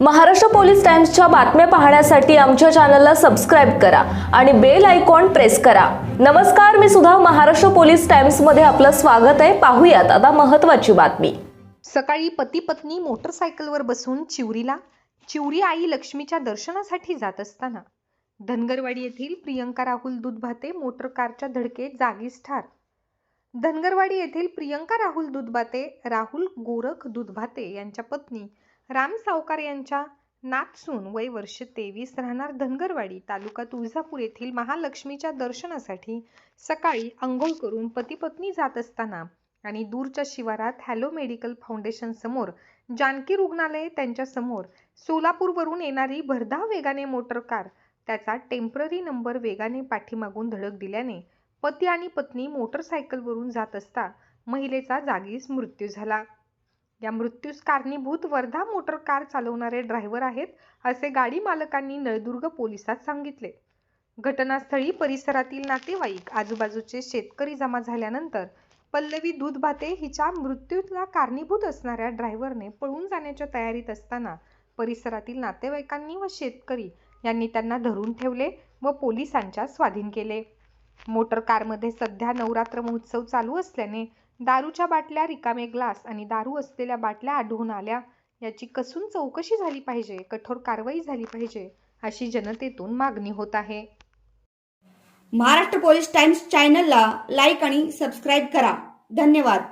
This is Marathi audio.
महाराष्ट्र पोलीस टाइम्सच्या बातम्या पाहण्यासाठी आमच्या चॅनलला सबस्क्राईब करा आणि बेल आयकॉन प्रेस करा. नमस्कार मी सुद्धा महाराष्ट्र पोलीस टाइम्समध्ये आपलं स्वागत आहे. पाहूयात आता महत्त्वाची बातमी. सकाळी पती पत्नी मोटरसायकलवर बसून चिवरीला चिवरी आई लक्ष्मीच्या दर्शनासाठी जात असताना धनगरवाडी येथील प्रियंका राहुल दुधभाते मोटर कारच्या धडकेत जागीच ठार. धनगरवाडी येथील प्रियंका राहुल दुधभाते राहुल गोरख दुधभाते यांच्या पत्नी राम सावकार यांच्या नातसून वय वर्ष तेवीस राहणार धनगरवाडी तालुका तुळजापूर येथील महालक्ष्मीच्या दर्शनासाठी सकाळी आंघोळ करून पती पत्नी जात असताना आणि दूरच्या शिवारात हॅलो मेडिकल फाउंडेशन समोर जानकी रुग्णालय त्यांच्यासमोर सोलापूरवरून येणारी भरधाव वेगाने मोटर कार त्याचा टेंपररी नंबर वेगाने पाठीमागून धडक दिल्याने पती आणि पत्नी मोटरसायकलवरून जात असता महिलेचा जागीच मृत्यू झाला. या मृत्यूस कारणीभूत वर्धा मोटर कार चालवणारे ड्रायव्हर आहेत असे गाडी मालकांनी नळदुर्ग पोलिसात सांगितले. घटनास्थळी परिसरातील नातेवाईक आजूबाजूचे शेतकरी जमा झाल्यानंतर पल्लवी दूधभाते हिच्या मृत्यूला कारणीभूत असणाऱ्या ड्रायव्हरने पळून जाण्याच्या तयारीत असताना परिसरातील नातेवाईकांनी व शेतकरी यांनी त्यांना धरून ठेवले व पोलिसांच्या स्वाधीन केले. मोटर कारमध्ये सध्या नवरात्र महोत्सव चालू असल्याने दारूच्या बाटल्या रिकामे ग्लास आणि दारू असलेल्या बाटल्या आढळून आल्या. याची कसून चौकशी झाली पाहिजे कठोर कारवाई झाली पाहिजे अशी जनतेतून मागणी होत आहे. महाराष्ट्र पोलीस टाइम्स चॅनलला लाईक आणि सबस्क्राईब करा. धन्यवाद.